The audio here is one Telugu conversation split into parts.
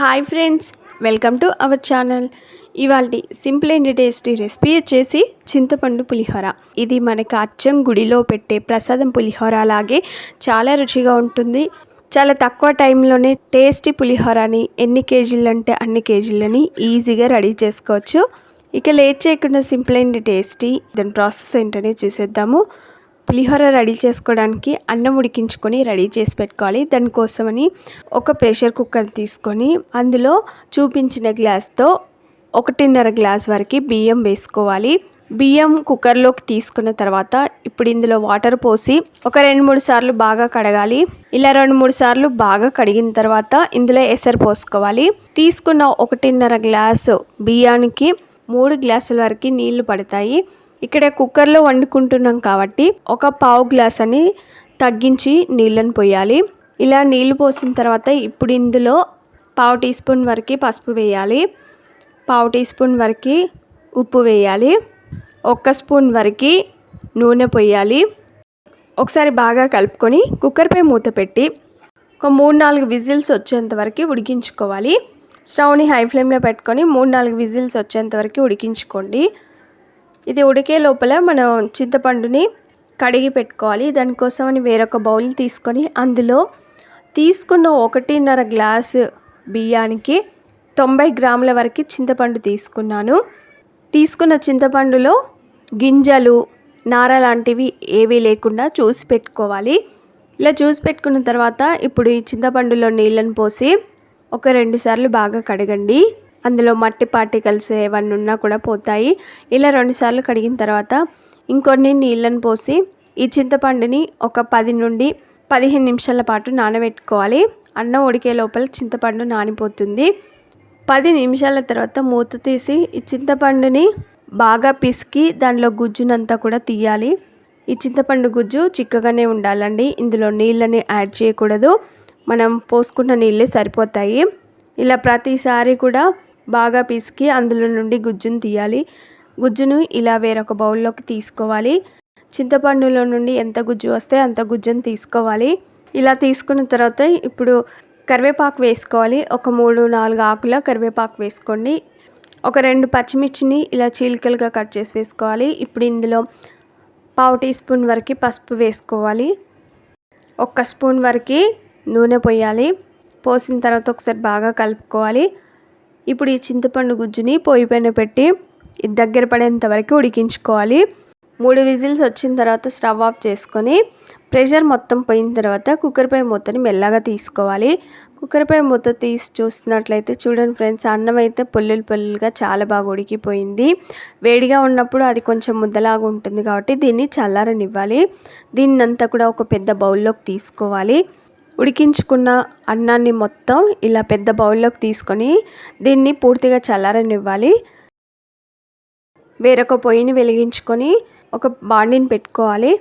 Hi friends welcome to our channel. ఇవాళ సింపుల్ అండ్ టేస్టీ రెసిపీ వచ్చేసి చింతపండు పులిహోర. ఇది మనకి అచ్చం గుడిలో పెట్టే ప్రసాదం పులిహోర అలాగే చాలా రుచిగా ఉంటుంది. చాలా తక్కువ టైంలోనే టేస్టీ పులిహోరని ఎన్ని కేజీలు అంటే అన్ని కేజీలని ఈజీగా రెడీ చేసుకోవచ్చు. ఇక లేట్ చేయకుండా సింపుల్ అండ్ టేస్టీ దాని ప్రాసెస్ ఏంటనే చూసేద్దాము. పులిహోర రెడీ చేసుకోవడానికి అన్నం ఉడికించుకొని రెడీ చేసి పెట్టుకోవాలి. దానికోసమని ఒక ప్రెషర్ కుక్కర్ తీసుకొని అందులో చూపించిన గ్లాస్తో ఒకటిన్నర గ్లాస్ వరకు బియ్యం వేసుకోవాలి. బియ్యం కుక్కర్లోకి తీసుకున్న తర్వాత ఇప్పుడు ఇందులో వాటర్ పోసి ఒక రెండు మూడు సార్లు బాగా కడగాలి. ఇలా రెండు మూడు సార్లు బాగా కడిగిన తర్వాత ఇందులో ఎసరు పోసుకోవాలి. తీసుకున్న ఒకటిన్నర గ్లాసు బియ్యానికి మూడు గ్లాసుల వరకు నీళ్ళు పడతాయి. ఇక్కడ కుక్కర్లో వండుకుంటున్నాం కాబట్టి ఒక పావు గ్లాస్ అని తగ్గించి నీళ్ళని పోయాలి. ఇలా నీళ్ళు పోసిన తర్వాత ఇప్పుడు ఇందులో పావు టీ స్పూన్ వరకు పసుపు వేయాలి. పావు టీ స్పూన్ వరకు ఉప్పు వేయాలి. ఒక్క స్పూన్ వరకు నూనె పోయాలి. ఒకసారి బాగా కలుపుకొని కుక్కర్పై మూత పెట్టి ఒక మూడు నాలుగు విజిల్స్ వచ్చేంత వరకు ఉడికించుకోవాలి. స్టవ్ని హై ఫ్లేమ్లో పెట్టుకొని మూడు నాలుగు విజిల్స్ వచ్చేంత వరకు ఉడికించుకోండి. ఇది ఉడికే లోపల మనం చింతపండుని కడిగి పెట్టుకోవాలి. దానికోసమని వేరొక బౌల్ తీసుకొని అందులో తీసుకున్న ఒకటిన్నర గ్లాసు బియ్యానికి తొంభై గ్రాముల వరకు చింతపండు తీసుకున్నాను. తీసుకున్న చింతపండులో గింజలు నార లాంటివి ఏవీ లేకుండా చూసి పెట్టుకోవాలి. ఇలా చూసి పెట్టుకున్న తర్వాత ఇప్పుడు ఈ చింతపండులో నీళ్ళని పోసి ఒక రెండు సార్లు బాగా కడగండి. అందులో మట్టి పార్టికల్స్ ఏమన్నా ఉన్నా కూడా పోతాయి. ఇలా రెండుసార్లు కడిగిన తర్వాత ఇంకొన్ని నీళ్ళను పోసి ఈ చింతపండుని ఒక పది నుండి పదిహేను నిమిషాల పాటు నానబెట్టుకోవాలి. అన్నం ఉడికే లోపల చింతపండు నానిపోతుంది. పది నిమిషాల తర్వాత మూత తీసి ఈ చింతపండుని బాగా పిసికి దానిలో గుజ్జునంతా కూడా తీయాలి. ఈ చింతపండు గుజ్జు చిక్కగానే ఉండాలండి. ఇందులో నీళ్ళని యాడ్ చేయకూడదు. మనం పోసుకున్న నీళ్ళే సరిపోతాయి. ఇలా ప్రతిసారి కూడా బాగా పిసికి అందులో నుండి గుజ్జును తీయాలి. గుజ్జును ఇలా వేరొక బౌల్లోకి తీసుకోవాలి. చింతపండులో నుండి ఎంత గుజ్జు వస్తే అంత గుజ్జును తీసుకోవాలి. ఇలా తీసుకున్న తర్వాత ఇప్పుడు కరివేపాకు వేసుకోవాలి. ఒక మూడు నాలుగు ఆకుల కరివేపాకు వేసుకోండి. ఒక రెండు పచ్చిమిర్చిని ఇలా చీలికలుగా కట్ చేసి వేసుకోవాలి. ఇప్పుడు ఇందులో పావు టీ స్పూన్ వరకు పసుపు వేసుకోవాలి. ఒక్క స్పూన్ వరకు నూనె పోయాలి. పోసిన తర్వాత ఒకసారి బాగా కలుపుకోవాలి. ఇప్పుడు ఈ చింతపండు గుజ్జుని పొయ్యి పైన పెట్టి దగ్గర పడేంత వరకు ఉడికించుకోవాలి. మూడు విజిల్స్ వచ్చిన తర్వాత స్టవ్ ఆఫ్ చేసుకొని ప్రెషర్ మొత్తం పోయిన తర్వాత కుక్కర్పై మూతని మెల్లగా తీసుకోవాలి. కుక్కర్పై మూత తీసి చూస్తున్నట్లయితే చూడండి ఫ్రెండ్స్ అన్నం అయితే పొల్లులు పొల్లులుగా చాలా బాగా ఉడికిపోయింది. వేడిగా ఉన్నప్పుడు అది కొంచెం ముద్దలాగా ఉంటుంది కాబట్టి దీన్ని చల్లారనివ్వాలి. దీన్నంతా కూడా ఒక పెద్ద బౌల్లోకి తీసుకోవాలి. ఉడికించుకున్న అన్నాన్ని మొత్తం ఇలా పెద్ద బౌల్లోకి తీసుకొని దీన్ని పూర్తిగా చల్లారనివ్వాలి. వేరొక పొయ్యిని వెలిగించుకొని ఒక బాండిని పెట్టుకోవాలి.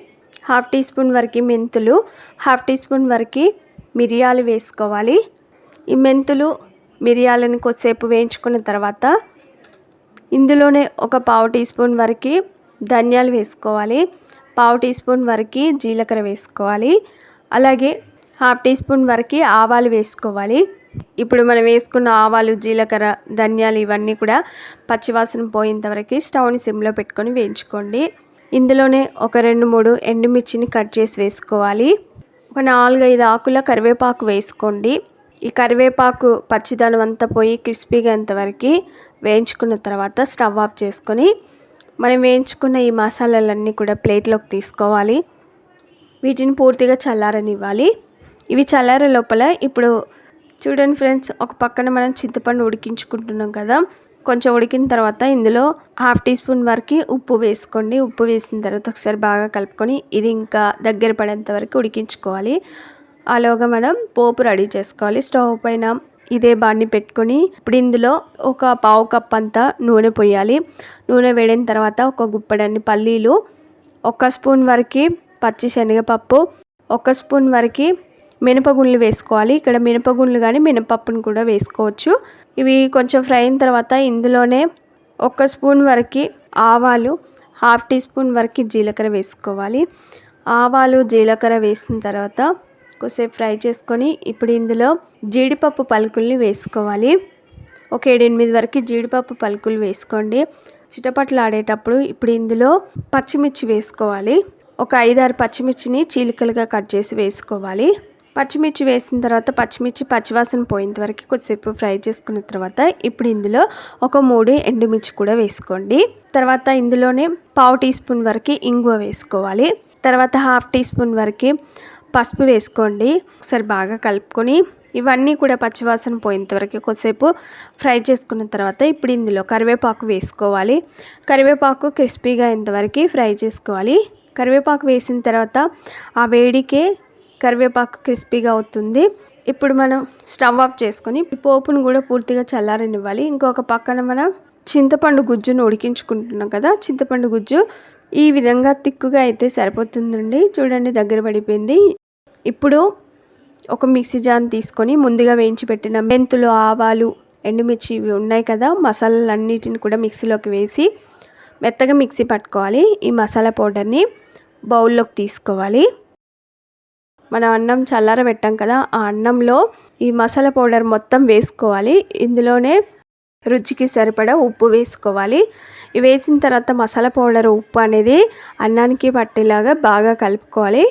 హాఫ్ టీ స్పూన్ వరకు మెంతులు హాఫ్ టీ స్పూన్ వరకు మిరియాలు వేసుకోవాలి. ఈ మెంతులు మిరియాలను కొద్దిసేపు వేయించుకున్న తర్వాత ఇందులోనే ఒక పావు టీ స్పూన్ వరకు ధనియాలు వేసుకోవాలి. పావు టీ స్పూన్ వరకు జీలకర్ర వేసుకోవాలి. అలాగే హాఫ్ టీ స్పూన్ వరకు ఆవాలు వేసుకోవాలి. ఇప్పుడు మనం వేసుకున్న ఆవాలు జీలకర్ర ధనియాలు ఇవన్నీ కూడా పచ్చివాసన పోయేంత వరకు స్టవ్ని సిమ్లో పెట్టుకొని వేయించుకోండి. ఇందులోనే ఒక రెండు మూడు ఎండుమిర్చిని కట్ చేసి వేసుకోవాలి. ఒక నాలుగైదు ఆకుల కరివేపాకు వేసుకోండి. ఈ కరివేపాకు పచ్చిదనం అంతా పోయి క్రిస్పీగా అంతవరకు వేయించుకున్న తర్వాత స్టవ్ ఆఫ్ చేసుకొని మనం వేయించుకున్న ఈ మసాలాలన్నీ కూడా ప్లేట్లోకి తీసుకోవాలి. వీటిని పూర్తిగా చల్లారనివ్వాలి. ఇవి చల్లారే లోపల ఇప్పుడు చూడండి ఫ్రెండ్స్ ఒక పక్కన మనం చింతపండు ఉడికించుకుంటున్నాం కదా. కొంచెం ఉడికిన తర్వాత ఇందులో హాఫ్ టీ స్పూన్ వరకు ఉప్పు వేసుకోండి. ఉప్పు వేసిన తర్వాత ఒకసారి బాగా కలుపుకొని ఇది ఇంకా దగ్గర పడేంత వరకు ఉడికించుకోవాలి. అలాగా మనం పోపు రెడీ చేసుకోవాలి. స్టవ్ పైన ఇదే బాడిని పెట్టుకొని ఇప్పుడు ఇందులో ఒక పావు కప్ అంతా నూనె పోయాలి. నూనె వేడిన తర్వాత ఒక గుప్పడన్ని పల్లీలు ఒక స్పూన్ వరకు పచ్చి శనగపప్పు ఒక స్పూన్ వరకు మినపగుండ్లు వేసుకోవాలి. ఇక్కడ మినపగుండ్లు కానీ మినపప్పును కూడా వేసుకోవచ్చు. ఇవి కొంచెం ఫ్రై అయిన తర్వాత ఇందులోనే ఒక స్పూన్ వరకు ఆవాలు హాఫ్ టీ స్పూన్ వరకు జీలకర్ర వేసుకోవాలి. ఆవాలు జీలకర్ర వేసిన తర్వాత కొద్దిసేపు ఫ్రై చేసుకొని ఇప్పుడు ఇందులో జీడిపప్పు పలుకుల్ని వేసుకోవాలి. ఒక ఏడెనిమిది వరకు జీడిపప్పు పలుకులు వేసుకోండి. చిటపట్లు ఆడేటప్పుడు ఇప్పుడు ఇందులో పచ్చిమిర్చి వేసుకోవాలి. ఒక ఐదారు పచ్చిమిర్చిని చీలికలుగా కట్ చేసి వేసుకోవాలి. పచ్చిమిర్చి వేసిన తర్వాత పచ్చిమిర్చి పచ్చివాసన పోయేంత వరకు కొద్దిసేపు ఫ్రై చేసుకున్న తర్వాత ఇప్పుడు ఇందులో ఒక మూడు ఎండుమిర్చి కూడా వేసుకోండి. తర్వాత ఇందులోనే పావు టీ స్పూన్ వరకు ఇంగువ వేసుకోవాలి. తర్వాత హాఫ్ టీ స్పూన్ వరకు పసుపు వేసుకోండి. ఒకసారి బాగా కలుపుకొని ఇవన్నీ కూడా పచ్చివాసన పోయేంత వరకు కొద్దిసేపు ఫ్రై చేసుకున్న తర్వాత ఇప్పుడు ఇందులో కరివేపాకు వేసుకోవాలి. కరివేపాకు క్రిస్పీగా ఇంతవరకు ఫ్రై చేసుకోవాలి. కరివేపాకు వేసిన తర్వాత ఆ వేడికే కరివేపాకు క్రిస్పీగా అవుతుంది. ఇప్పుడు మనం స్టవ్ ఆఫ్ చేసుకొని పోపును కూడా పూర్తిగా చల్లారనివ్వాలి. ఇంకొక పక్కన మనం చింతపండు గుజ్జును ఉడికించుకుంటున్నాం కదా. చింతపండు గుజ్జు ఈ విధంగా తిక్కుగా అయితే సరిపోతుందండి. చూడండి దగ్గర పడిపోయింది. ఇప్పుడు ఒక మిక్సీ జాన్ తీసుకొని ముందుగా వేయించి పెట్టిన మెంతులు ఆవాలు ఎండుమిర్చి ఇవి ఉన్నాయి కదా. మసాలాలు అన్నిటిని కూడా మిక్సీలోకి వేసి మెత్తగా మిక్సీ పట్టుకోవాలి. ఈ మసాలా పౌడర్ని బౌల్లోకి తీసుకోవాలి. మనం అన్నం చల్లార పెట్టాం కదా ఆ అన్నంలో ఈ మసాలా పౌడర్ మొత్తం వేసుకోవాలి. ఇందులోనే రుచికి సరిపడా ఉప్పు వేసుకోవాలి. వేసిన తర్వాత మసాలా పౌడర్ ఉప్పు అనేది అన్నానికి పట్టేలాగా బాగా కలుపుకోవాలి.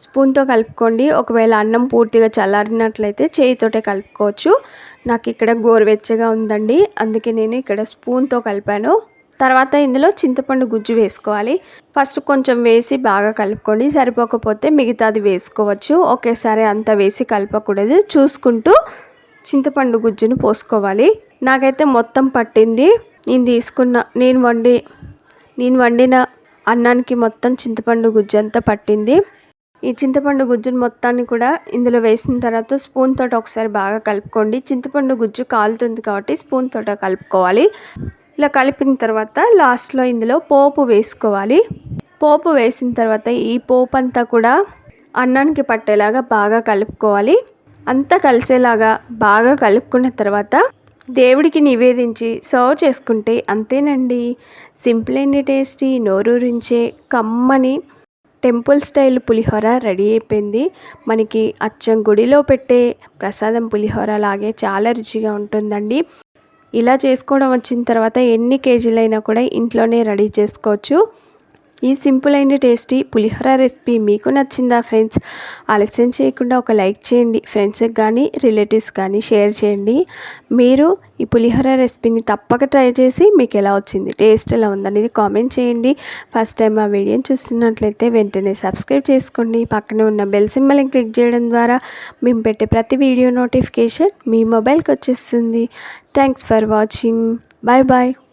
స్పూన్తో కలుపుకోండి. ఒకవేళ అన్నం పూర్తిగా చల్లారినట్లయితే చేయితోటే కలుపుకోవచ్చు. నాకు ఇక్కడ గోరువెచ్చగా ఉందండి. అందుకే నేను ఇక్కడ స్పూన్తో కలిపాను. తర్వాత ఇందులో చింతపండు గుజ్జు వేసుకోవాలి. ఫస్ట్ కొంచెం వేసి బాగా కలుపుకోండి. సరిపోకపోతే మిగతాది వేసుకోవచ్చు. ఒకేసారి అంత వేసి కలపకూడదు. చూసుకుంటూ చింతపండు గుజ్జును పోసుకోవాలి. నాకైతే మొత్తం పట్టింది. నేను తీసుకున్న నేను వండి నేను వండిన అన్నానికి మొత్తం చింతపండు గుజ్జు అంతా పట్టింది. ఈ చింతపండు గుజ్జును మొత్తాన్ని కూడా ఇందులో వేసిన తర్వాత స్పూన్ తోట ఒకసారి బాగా కలుపుకోండి. చింతపండు గుజ్జు కాలుతుంది కాబట్టి స్పూన్ తోట కలుపుకోవాలి. ఇలా కలిపిన తర్వాత లాస్ట్లో ఇందులో పోపు వేసుకోవాలి. పోపు వేసిన తర్వాత ఈ పోపు అంతా కూడా అన్నానికి పట్టేలాగా బాగా కలుపుకోవాలి. అంతా కలిసేలాగా బాగా కలుపుకున్న తర్వాత దేవుడికి నివేదించి సర్వ్ చేసుకుంటే అంతేనండి. సింపుల్ అండ్ టేస్టీ నోరూరించే కమ్మని టెంపుల్ స్టైల్ పులిహోర రెడీ అయిపోయింది. మనకి అచ్చం గుడిలో పెట్టే ప్రసాదం పులిహోర లాగే చాలా రుచిగా ఉంటుందండి. ఇలా చేసుకోవడం వచ్చిన తర్వాత ఎన్ని కేజీలైనా కూడా ఇంట్లోనే రెడీ చేసుకోవచ్చు. ఈ సింపుల్ అయిన టేస్టీ పులిహోర రెసిపీ మీకు నచ్చిందా ఫ్రెండ్స్? ఆలస్యం చేయకుండా ఒక లైక్ చేయండి ఫ్రెండ్స్కి కానీ రిలేటివ్స్ కానీ షేర్ చేయండి. మీరు ఈ పులిహోర రెసిపీని తప్పక ట్రై చేసి మీకు ఎలా వచ్చింది టేస్ట్ ఎలా ఉందనేది కామెంట్ చేయండి. ఫస్ట్ టైం ఆ వీడియోని చూస్తున్నట్లయితే వెంటనే సబ్స్క్రైబ్ చేసుకోండి. పక్కనే ఉన్న బెల్ సింబల్ని క్లిక్ చేయడం ద్వారా మేము పెట్టే ప్రతి వీడియో నోటిఫికేషన్ మీ మొబైల్కి వచ్చేస్తుంది. Thanks for watching. Bye bye.